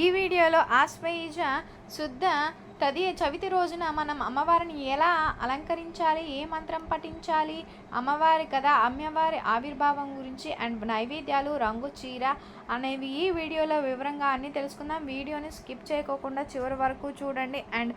ఈ వీడియోలో ఆశ్వయుజ శుద్ధ తది చవితి రోజున మనం అమ్మవారిని ఎలా అలంకరించాలి ఏ మంత్రం పఠించాలి అమ్మవారి కదా అమ్మవారి ఆవిర్భావం గురించి అండ్ నైవేద్యాలు రంగు చీర అనేవి ఈ వీడియోలో వివరంగా అన్నీ తెలుసుకుందాం. వీడియోని స్కిప్ చేయకోకుండా చివరి వరకు చూడండి అండ్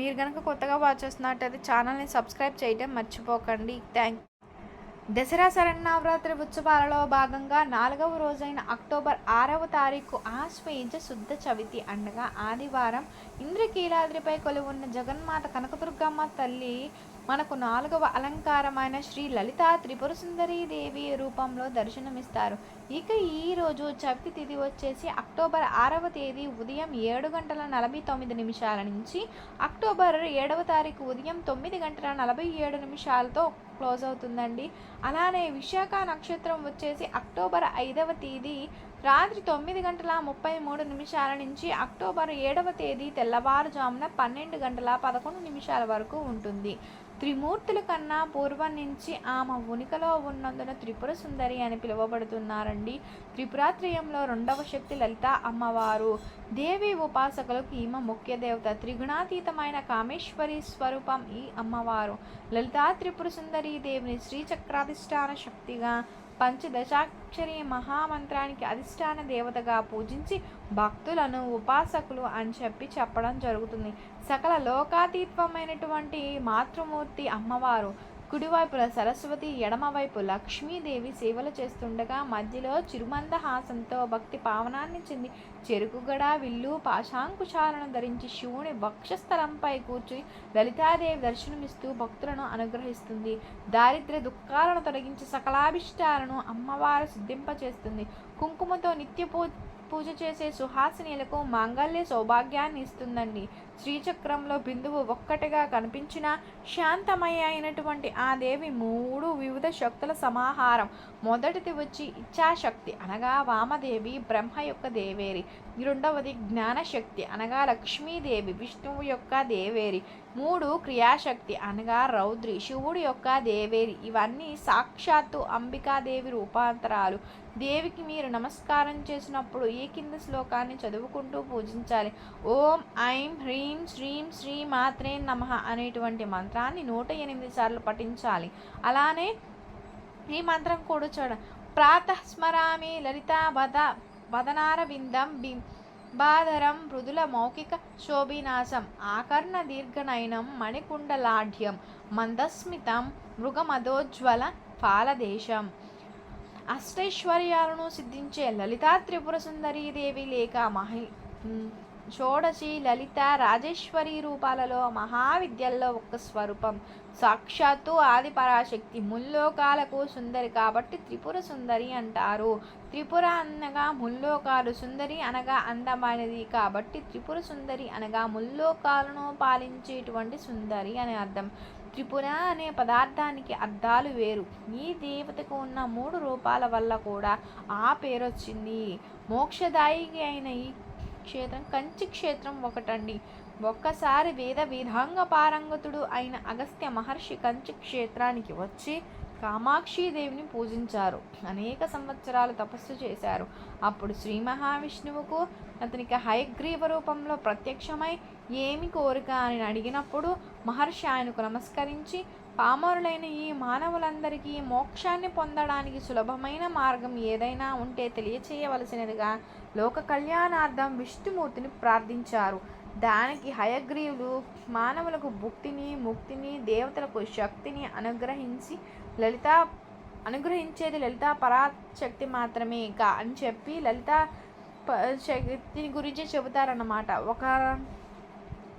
మీరు కనుక కొత్తగా వాచ్ చేస్తున్నట్టయితే ఛానల్ని సబ్స్క్రైబ్ చేయడం మర్చిపోకండి. థ్యాంక్ దసరా శరన్నవరాత్రి ఉత్సవాలలో భాగంగా నాలుగవ రోజైన అక్టోబర్ ఆరవ తారీఖు ఆశ్వయుజ శుద్ధ చవితి అనగా ఆదివారం ఇంద్రకీలాద్రిపై కొలువున్న జగన్మాత కనకదుర్గమ్మ తల్లి మనకు నాలుగవ అలంకారమైన శ్రీ లలిత త్రిపుర సుందరీ దేవి రూపంలో దర్శనమిస్తారు. ఇక ఈ రోజు చవితి తిథి వచ్చేసి అక్టోబర్ ఆరవ తేదీ ఉదయం ఏడు గంటల నలభై తొమ్మిది నిమిషాల నుంచి అక్టోబర్ ఏడవ తారీఖు ఉదయం తొమ్మిది గంటల నలభై ఏడు నిమిషాలతో క్లోజ్ అవుతుందండి. అలానే విశాఖ నక్షత్రం వచ్చేసి అక్టోబర్ ఐదవ తేదీ రాత్రి తొమ్మిది గంటల ముప్పై మూడు నిమిషాల నుంచి అక్టోబర్ ఏడవ తేదీ తెల్లవారుజామున పన్నెండు గంటల పదకొండు నిమిషాల వరకు ఉంటుంది. త్రిమూర్తుల కన్నా పూర్వం నుంచి ఆమె ఉనికిలో ఉన్నందున త్రిపుర సుందరి అని పిలువబడుతున్నారండి. త్రిపురాత్రయంలో రెండవ శక్తి లలిత అమ్మవారు. దేవి ఉపాసకులకు ఈమె ముఖ్య దేవత. త్రిగుణాతీతమైన కామేశ్వరి స్వరూపం ఈ అమ్మవారు. లలితా త్రిపుర సుందరి దేవిని శ్రీచక్రాధిష్టాన శక్తిగా పంచదశాక్షరి మహామంత్రానికి అధిష్టాన దేవతగా పూజించి భక్తులను ఉపాసకులు అని చెప్పి చెప్పడం జరుగుతుంది. సకల లోకాతీత్వమైనటువంటి మాతృమూర్తి అమ్మవారు కుడివైపుల సరస్వతి ఎడమవైపు లక్ష్మీదేవి సేవలు చేస్తుండగా మధ్యలో చిరుమందహాసంతో భక్తి పావనాన్ని చెంది చెరుకుగడ విల్లు పాశాంకుశాలను ధరించి శివుని వక్షస్థలంపై కూర్చుని లలితాదేవి దర్శనమిస్తూ భక్తులను అనుగ్రహిస్తుంది. దారిద్ర్య దుఃఖాలను తొలగించి సకలాభిష్టాలను అమ్మవారు సిద్ధింపచేస్తుంది. కుంకుమతో నిత్యపూ పూజ చేసే సుహాసినీలకు మాంగళ్య సౌభాగ్యాన్ని ఇస్తుందండి శ్రీచక్రంలో బిందువు ఒక్కటిగా కనిపించిన శాంతమయ అయినటువంటి ఆ దేవి మూడు వివిధ శక్తుల సమాహారం. మొదటిది వచ్చి ఇచ్ఛాశక్తి అనగా వామదేవి బ్రహ్మ యొక్క దేవేరి. రెండవది జ్ఞానశక్తి అనగా లక్ష్మీదేవి విష్ణువు యొక్క దేవేరి మూడు క్రియాశక్తి అనగా రౌద్రి శివుడి యొక్క దేవేరి. ఇవన్నీ సాక్షాత్తు అంబికాదేవి రూపాంతరాలు. దేవికి మీరు నమస్కారం చేసినప్పుడు ఈ కింద శ్లోకాన్ని చదువుకుంటూ పూజించాలి? ఓం ఐం హ్రీం శ్రీం శ్రీ మాత్రే నమ అనేటువంటి మంత్రాన్ని నూట ఎనిమిది సార్లు పఠించాలి. అలానే ఈ మంత్రం కూడా చూడ ప్రాతస్మరామి లలిత వద వదనారవిందం బిం బాధరం మృదుల మౌఖిక శోభినాశం ఆకర్ణ దీర్ఘనయనం మణికుండలాఢ్యం మందస్మితం మృగమధోజ్వల ఫాలదేశం అష్టైశ్వర్యాలను సిద్ధించే లలితా త్రిపుర సుందరీ దేవి లేక మహి షోడశి లలిత రాజేశ్వరి రూపాలలో మహావిద్యల్లో ఒక స్వరూపం. సాక్షాత్తు ఆది పరాశక్తి ముల్లోకాలకు సుందరి కాబట్టి త్రిపుర సుందరి అంటారు. త్రిపుర అనగా ముల్లోకాలు సుందరి అనగా అందమైనది కాబట్టి త్రిపుర సుందరి అనగా ముల్లోకాలను పాలించేటువంటి సుందరి అనే అర్థం. త్రిపుర అనే పదార్థానికి అర్థాలు వేరు. ఈ దేవతకు ఉన్న మూడు రూపాల వల్ల కూడా ఆ పేరు వచ్చింది మోక్షదాయికి అయిన ఈ క్షేత్రం కంచి క్షేత్రం ఒకటండి. ఒక్కసారి వేద విధాంగ పారంగతుడు అయిన అగస్త్య మహర్షి కంచి క్షేత్రానికి వచ్చి కామాక్షీదేవిని పూజించారు. అనేక సంవత్సరాలు తపస్సు చేశారు. అప్పుడు శ్రీ మహావిష్ణువుకు అతనికి హయగ్రీవ రూపంలో ప్రత్యక్షమై ఏమి కోరిక అని అడిగినప్పుడు మహర్షి ఆయనకు నమస్కరించి పామరులైన ఈ మానవులందరికీ మోక్షాన్ని పొందడానికి సులభమైన మార్గం ఏదైనా ఉంటే తెలియచేయవలసినదిగా లోక కళ్యాణార్థం విష్ణుమూర్తిని ప్రార్థించారు. దానికి హయగ్రీవులు మానవులకు భుక్తిని ముక్తిని దేవతలకు శక్తిని అనుగ్రహించి లలిత అనుగ్రహించేది లలితా పరాశక్తి మాత్రమే కా అని చెప్పి లలిత శక్తిని గురించి చెబుతారన్నమాట. ఒక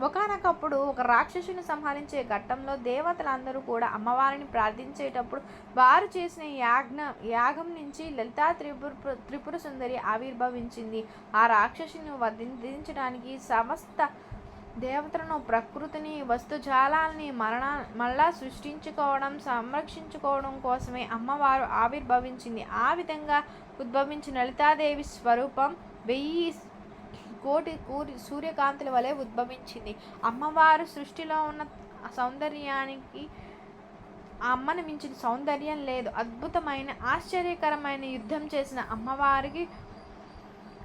ఒకనొకప్పుడు ఒక రాక్షసుని సంహరించే ఘట్టంలో దేవతలందరూ కూడా అమ్మవారిని ప్రార్థించేటప్పుడు వారు చేసిన యాజ్ఞ యాగం నుంచి లలితా త్రిపుర త్రిపుర సుందరి ఆవిర్భవించింది. ఆ రాక్షసుని వధించడానికి సమస్త దేవతలను ప్రకృతిని వస్తుజాలాల్ని మరణ మళ్ళా సృష్టించుకోవడం సంరక్షించుకోవడం కోసమే అమ్మవారు ఆవిర్భవించింది. ఆ విధంగా ఉద్భవించిన లలితాదేవి స్వరూపం వెయ్యి కోటి కూరి సూర్యకాంతుల వలె ఉద్భవించింది. అమ్మవారు సృష్టిలో ఉన్న సౌందర్యానికి ఆ అమ్మను మించిన సౌందర్యం లేదు. అద్భుతమైన ఆశ్చర్యకరమైన యుద్ధం చేసిన అమ్మవారికి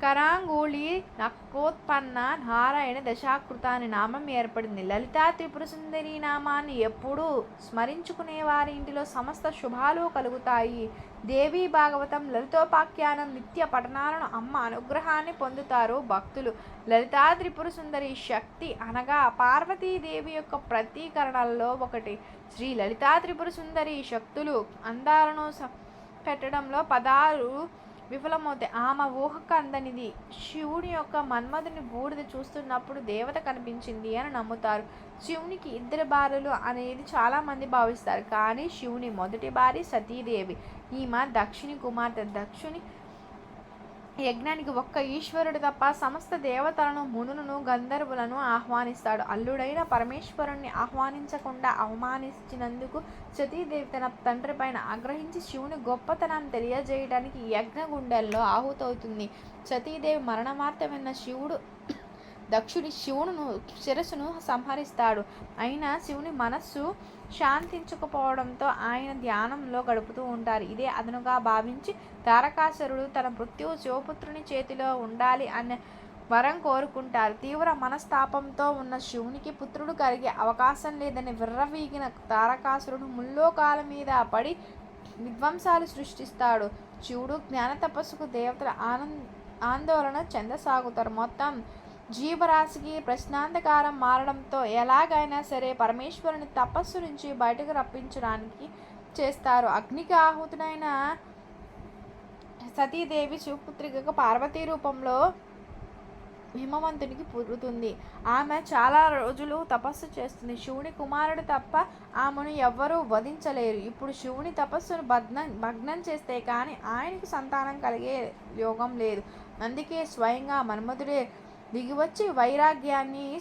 కరాంగూళి నక్కోత్పన్న నారాయణ దశాకృత అనే నామం ఏర్పడింది. లలితా త్రిపుర సుందరి నామాన్ని ఎప్పుడూ స్మరించుకునే వారి ఇంటిలో సమస్త శుభాలు కలుగుతాయి. దేవీ భాగవతం లలితోపాఖ్యానం నిత్య పఠనాలను అమ్మ అనుగ్రహాన్ని పొందుతారు భక్తులు. లలితా త్రిపుర సుందరి శక్తి అనగా పార్వతీదేవి యొక్క ప్రతీకరణల్లో ఒకటి. శ్రీ లలితా త్రిపుర సుందరి శక్తులు అందాలను పెట్టడంలో పదాలు విఫలమవుతాయి ఆమె ఊహకు అందనిది. శివుని యొక్క మన్మధుని బూడిద చూస్తున్నప్పుడు దేవత కనిపించింది అని నమ్ముతారు. శివునికి ఇద్దరు భార్యలు అనేది చాలామంది భావిస్తారు. కానీ శివుని మొదటి భార్య సతీదేవి ఈమె దక్షిణి కుమార్తె. దక్షిణి యజ్ఞానికి ఒక్క ఈశ్వరుడు తప్ప సమస్త దేవతలను మునులను గంధర్వులను ఆహ్వానిస్తాడు. అల్లుడైన పరమేశ్వరుణ్ణి ఆహ్వానించకుండా అవమానించినందుకు సతీదేవి తన తండ్రి పైన ఆగ్రహించి శివుని గొప్పతనం తెలియజేయడానికి యజ్ఞగుండెల్లో ఆహుతవుతుంది. సతీదేవి మరణవార్త విన్న శివుడు దక్షుడి శివుడును శిరస్సును సంహరిస్తాడు. అయినా శివుని మనస్సు శాంతించకపోవడంతో ఆయన ధ్యానంలో గడుపుతూ ఉంటారు. ఇదే అదనుగా భావించి తారకాసురుడు తన మృత్యువు శివపుత్రుని చేతిలో ఉండాలి అనే వరం కోరుకుంటారు. తీవ్ర మనస్తాపంతో ఉన్న శివునికి పుత్రుడు కలిగే అవకాశం లేదని విర్రవీగిన తారకాసురుడు ముల్లోకాల మీద పడి విధ్వంసాలు సృష్టిస్తాడు. శివుడు జ్ఞాన తపస్సుకు దేవతల ఆనంద ఆందోళన చెందసాగుతారు. మొత్తం జీవరాశికి ప్రశ్నాంతకారం మారడంతో ఎలాగైనా సరే పరమేశ్వరుని తపస్సు నుంచి బయటకు రప్పించడానికి చేస్తారు. అగ్నికి ఆహుతుడైన సతీదేవి శివపుత్రికకు పార్వతీ రూపంలో హిమవంతునికి పురుగుతుంది ఆమె చాలా రోజులు తపస్సు చేస్తుంది. శివుని కుమారుడు తప్ప ఆమెను ఎవ్వరూ వధించలేరు. ఇప్పుడు శివుని తపస్సును భగ్నం భగ్నం చేస్తే కానీ ఆయనకు సంతానం కలిగే యోగం లేదు. అందుకే స్వయంగా మన్మధుడే దిగివచ్చి వైరాగ్యాన్ని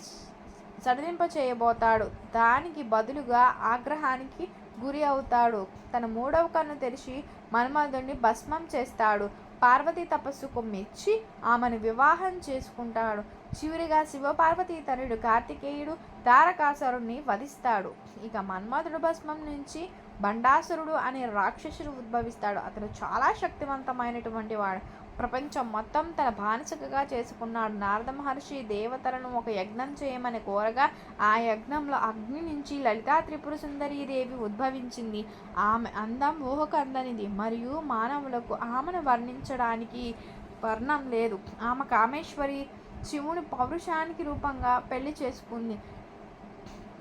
సడలింప చేయబోతాడు దానికి బదులుగా ఆగ్రహానికి గురి అవుతాడు. తన మూడవ కన్ను తెరిచి మన్మధుడిని భస్మం చేస్తాడు. పార్వతీ తపస్సుకు మెచ్చి ఆమెను వివాహం చేసుకుంటాడు. చివరిగా శివపార్వతీ తనుడు కార్తికేయుడు తారకాసురుణ్ణి వధిస్తాడు. ఇక మన్మధుడు భస్మం నుంచి బండాసురుడు అనే రాక్షసుడు ఉద్భవిస్తాడు. అతను చాలా శక్తివంతమైనటువంటి వాడు. ప్రపంచం మొత్తం తన బానిసకగా చేసుకున్నాడు. నారద మహర్షి దేవతలను ఒక యజ్ఞం చేయమని కోరగా ఆ యజ్ఞంలో అగ్ని నుంచి లలితా త్రిపుర సుందరీ దేవి ఉద్భవించింది. ఆమె అందం ఊహకు అందనిది. మరియు మానవులకు ఆమెను వర్ణించడానికి వర్ణం లేదు. ఆమె కామేశ్వరి శివుని పౌరుషానికి రూపంగా పెళ్ళి చేసుకుంది.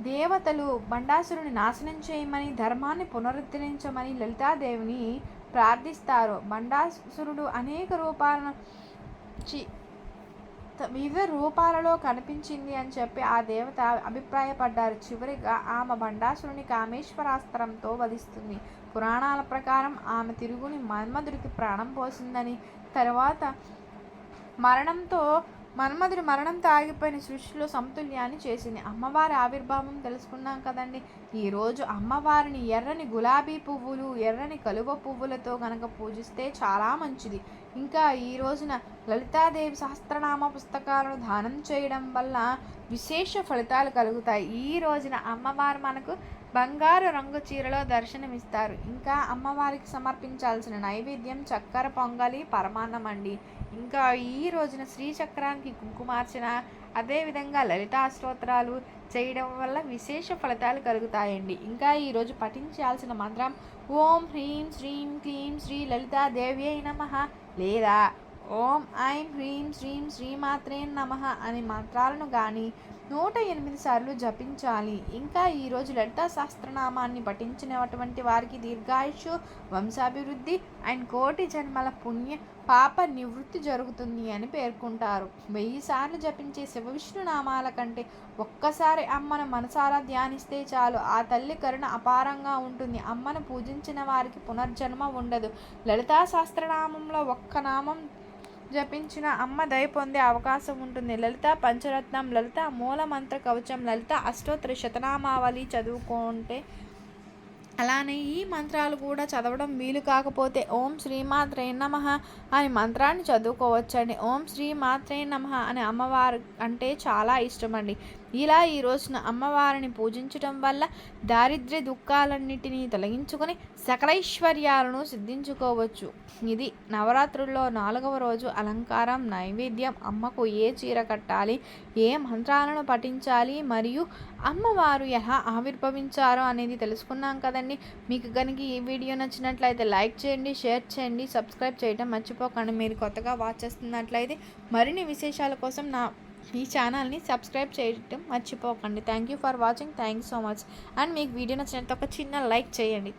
దేవతలు బండాసురుని నాశనం చేయమని ధర్మాన్ని పునరుద్ధరించమని లలితాదేవిని ప్రార్థిస్తారు. బండాసురుడు అనేక రూపాలను చి- త- వివిధ రూపాలలో కనిపించింది అని చెప్పి ఆ దేవత అభిప్రాయపడ్డారు. చివరిగా ఆమె బండాసురుని కామేశ్వరాస్త్రంతో వధిస్తుంది. పురాణాల ప్రకారం ఆమె తిరుగుని మన్మధుడికి ప్రాణం పోసిందని తర్వాత మరణంతో మన్మధుడి మరణంతో ఆగిపోయిన సృష్టిలో సమతుల్యాన్ని చేసింది. అమ్మవారి ఆవిర్భావం తెలుసుకున్నాం కదండి. ఈరోజు అమ్మవారిని ఎర్రని గులాబీ పువ్వులు ఎర్రని కలువ పువ్వులతో గనక పూజిస్తే చాలా మంచిది. ఇంకా ఈ రోజున లలితాదేవి సహస్రనామ పుస్తకాలను దానం చేయడం వల్ల విశేష ఫలితాలు కలుగుతాయి. ఈ రోజున అమ్మవారు మనకు బంగారు రంగు చీరలో దర్శనమిస్తారు. ఇంకా అమ్మవారికి సమర్పించాల్సిన నైవేద్యం చక్కెర పొంగలి పరమాన్నం అండి ఇంకా ఈ రోజున శ్రీచక్రానికి కుంకుమార్చన అదేవిధంగా లలితా స్తోత్రాలు చేయడం వల్ల విశేష ఫలితాలు కలుగుతాయండి. ఇంకా ఈరోజు పఠించాల్సిన మంత్రం ఓం హ్రీం శ్రీం క్లీం శ్రీ లలితా దేవి నమ లేదా ఓం ఐం హ్రీం శ్రీం శ్రీమాత్రే నమ అనే మంత్రాలను కానీ నూట ఎనిమిది సార్లు జపించాలి. ఇంకా ఈరోజు లలితా సహస్రనామాన్ని పఠించినటువంటి వారికి దీర్ఘాయుషు వంశాభివృద్ధి అండ్ కోటి జన్మల పుణ్య పాప నివృత్తి జరుగుతుంది అని పేర్కొంటారు. వెయ్యి సార్లు జపించే శివ విష్ణు నామాల కంటే ఒక్కసారి అమ్మను మనసారా ధ్యానిస్తే చాలు. ఆ తల్లి కరుణ అపారంగా ఉంటుంది. అమ్మను పూజించిన వారికి పునర్జన్మ ఉండదు. లలితా సహస్రనామంలో ఒక్క నామం జపించిన అమ్మ దయ పొందే అవకాశం ఉంటుంది. లలిత పంచరత్నం లలిత మూలమంత్ర కవచం లలిత అష్టోత్తర శతనామావళి చదువుకుంటే అలానే ఈ మంత్రాలు కూడా చదవడం వీలు కాకపోతే ఓం శ్రీమాత్రే నమ అని మంత్రాన్ని చదువుకోవచ్చండి. ఓం శ్రీమాత్రే నమ అనే అమ్మవారు అంటే చాలా ఇష్టమండి. ఇలా ఈ రోజున అమ్మవారిని పూజించటం వల్ల దారిద్ర్య దుఃఖాలన్నిటినీ తొలగించుకొని సకలైశ్వర్యాలను సిద్ధించుకోవచ్చు. ఇది నవరాత్రుల్లో నాలుగవ రోజు అలంకారం నైవేద్యం అమ్మకు ఏ చీర కట్టాలి ఏ మంత్రాలను పఠించాలి మరియు అమ్మవారు ఎలా ఆవిర్భవించారో అనేది తెలుసుకున్నాం కదండి. మీకు కనుక ఈ వీడియో నచ్చినట్లయితే లైక్ చేయండి షేర్ చేయండి సబ్స్క్రైబ్ చేయడం మర్చిపోకండి. మీరు కొత్తగా వాచ్ చేస్తున్నట్లయితే మరిన్ని విశేషాల కోసం నా ఈ ఛానల్ని సబ్స్క్రైబ్ చేయడం మర్చిపోకండి. Thank you for watching thank you so much and మీకు వీడియో నచ్చినట్టు ఒక చిన్న లైక్ చేయండి.